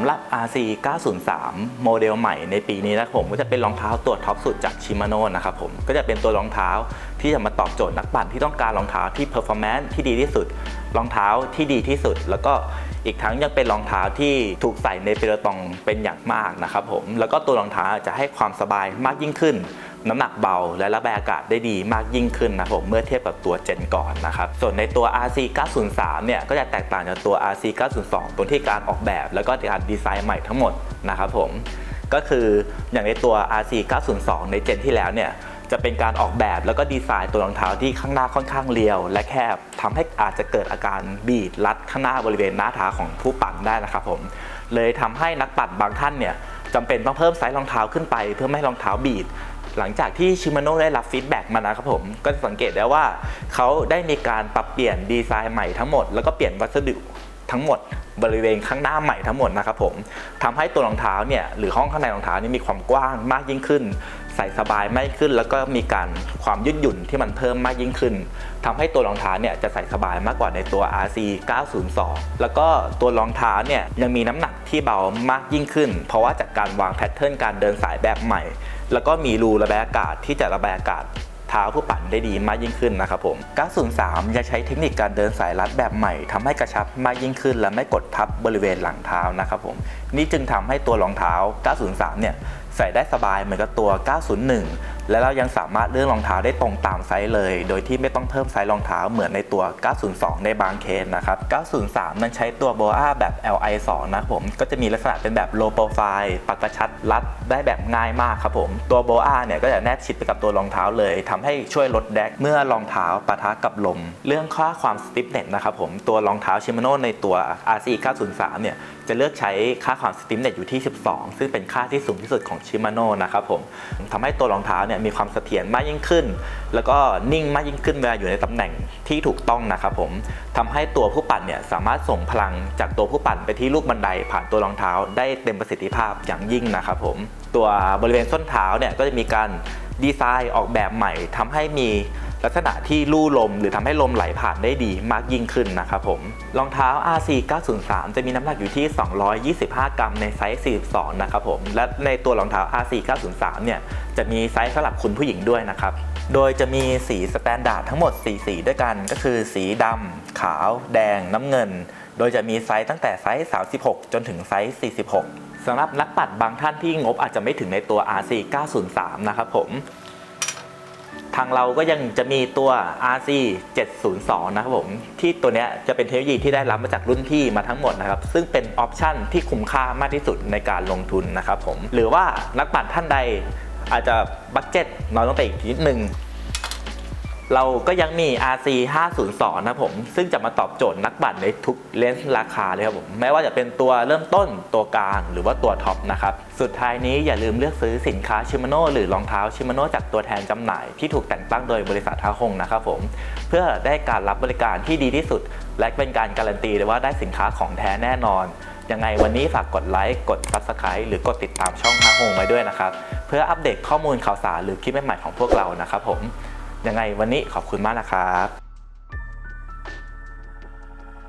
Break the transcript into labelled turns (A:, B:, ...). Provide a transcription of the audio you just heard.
A: ำหรับ RC 903 โมเดลใหม่ในปีนี้นะครับผมก็จะเป็นรองเท้าตัวท็อปสุดจากชิมาโน่นะครับผมก็จะเป็นตัวรองเท้าที่จะมาตอบโจทย์นักปั่นที่ต้องการรองเท้าที่เพอร์ฟอร์แมนซ์ที่ดีที่สุด รองเท้าที่ดีที่สุด แล้วก็อีกทั้งยังเป็นรองเท้าที่ถูกใส่ในเปโลตองเป็นอย่างมากนะครับผมแล้วก็ตัวรองเท้าจะให้ความสบายมากยิ่งขึ้น น้ำหนักเบาและระบายอากาศได้ดีมากยิ่งขึ้นนะผมเมื่อเทียบกับตัวเจนก่อนนะครับส่วนในตัว RC 903เนี่ยก็จะแตกต่างจากตัว RC 902ตรงที่การออกแบบแล้วก็การดีไซน์ใหม่ทั้งหมดนะครับผมก็คืออย่างในตัว RC 902ในเจนที่แล้วเนี่ยจะเป็นการออกแบบแล้วก็ดีไซน์ตัวรองเท้าที่ข้างหน้าค่อนข้างเรียว และแคบทำให้อาจจะเกิดอาการบีดรัดข้างหน้าบริเวณหน้าเท้าของผู้ปั่นได้นะครับผมเลยทำให้นักปั่นบางท่านเนี่ยจำเป็นต้องเพิ่มไซส์รองเท้าขึ้นไป เพื่อไม่ให้รองเท้าบีด หลังจากที่ชิมาโน่ได้รับฟีดแบ็กมานะครับผม ก็สังเกตได้ว่าเขาได้มีการปรับเปลี่ยนดีไซน์ใหม่ทั้งหมด แล้วก็เปลี่ยนวัสดุทั้งหมดบริเวณข้างหน้าใหม่ทั้งหมดนะครับผมทำให้ตัวรองเท้าเนี่ยหรือห้องข้างในรองเท้านี่มีความกว้างมากยิ่งขึ้น ใส่สบายมากขึ้น แล้วก็มีการความยืดหยุ่นที่มันเพิ่มมากยิ่งขึ้นทำให้ตัวรองเท้าเนี่ยจะใส่สบายมากกว่าในตัว RC 902 แล้วก็ตัวรองเท้าเนี่ยยังมีน้ำหนักที่เบามากยิ่งขึ้น เพราะว่าจากการวางแพทเทิร์นการเดินสายแบบใหม่ แล้วก็มีรูระบายอากาศที่จะระบายอากาศเท้าผู้ปั่นได้ดีมากยิ่งขึ้นนะครับผม 903 ยังใช้เทคนิคการเดินสายรัดแบบใหม่ทำให้กระชับมากยิ่งขึ้น และไม่กดทับบริเวณหลังเท้านะครับผม นี่จึงทำให้ตัวรองเท้า 903 เนี่ย ใส่ได้สบายเหมือนกับตัว 901 และเรายังสามารถเลือกรองเท้าได้ตรงตามไซส์เลย โดยที่ไม่ต้องเพิ่มไซส์รองเท้าเหมือนในตัว 902 ในบางเคสนะครับ 903นั้นใช้ตัวโบอาแบบ Li 2 นะผม ก็จะมีลักษณะเป็นแบบ low profile ปักกระชัดรัดได้แบบง่ายมากครับผม ตัวโบอาเนี่ยก็จะแนบชิดไปกับตัวรองเท้าเลยทำให้ช่วยลดแดกเมื่อรองเท้าปะทะกับลม เรื่องค่าความ stiffness นะครับผมตัวรองเท้าชิมาโน่ในตัว RC 903 เนี่ยจะเลือกใช้ค่าความ stiffness อยู่ที่ 12 ซึ่งเป็นค่าที่สูงที่สุดของชิมาโน่นะครับผมทำให้ตัวรองเท้าเนี่ยมีความเสถียรมากยิ่งขึ้น แล้วก็นิ่งมากยิ่งขึ้นเวลาอยู่ในตำแหน่งที่ถูกต้องนะครับผมทำให้ตัวผู้ปั่นเนี่ยสามารถส่งพลังจากตัวผู้ปั่นไปที่ลูกบันไดผ่านตัวรองเท้า ได้เต็มประสิทธิภาพอย่างยิ่งนะครับผมตัวบริเวณส้นเท้าเนี่ยก็จะมีการดีไซน์ออกแบบใหม่ทำให้มี ลักษณะที่ลู่ลมหรือทำให้ลมไหลผ่านได้ดีมากยิ่งขึ้นนะครับผมรองเท้า RC 903จะมีน้ำหนักอยู่ที่ 225 กรัมในไซส์ 42 นะครับผมและในตัวรองเท้า RC 903เนี่ยจะมีไซส์สำหรับคุณผู้หญิงด้วยนะครับโดยจะมีสีสแตนดาร์ดทั้งหมด 4 สีด้วยกันก็คือสีดำขาว แดง น้ำเงิน โดยจะมีไซส์ตั้งแต่ไซส์ 36 จนถึงไซส์ 46สำหรับนักปัดบางท่านที่งบอาจจะไม่ถึงในตัว RC 903 นะครับผม ทางเราก็ยังจะมีตัว RC 702นะครับผมที่ตัวเนี้ยจะเป็นเทคโนโลยีที่ได้รับมาจากรุ่นพี่มาทั้งหมดนะครับซึ่งเป็นออปชันที่คุ้มค่ามากที่สุดในการลงทุนนะครับผมหรือว่านักปั่นท่านใดอาจจะบัตเจ็ตน้อยลงไปอีกนิดนึง เราก็ยังมี RC 502นะผม ซึ่งจะมาตอบโจทย์นักปั่นในทุกเลนส์ราคาเลยครับผม ไม่ว่าจะเป็นตัวเริ่มต้นตัวกลางหรือว่าตัวท็อปนะครับ สุดท้ายนี้อย่าลืมเลือกซื้อสินค้าชิมาโน่หรือรองเท้าชิมาโน่จากตัวแทนจำหน่ายที่ถูกแต่งตั้งโดยบริษัทท้าคงนะครับผม เพื่อได้การรับบริการที่ดีที่สุด และเป็นการการันตีเลยว่าได้สินค้าของแท้แน่นอนยังไงวันนี้ฝากกดไลค์ กด Subscribe หรือกดติดตามช่องทาคงไว้ด้วยนะครับ เพื่ออัปเดตข้อมูลข่าวสารหรือคลิปใหม่ๆของพวกเรานะครับผม ยังไงวันนี้ขอบคุณมากนะครับ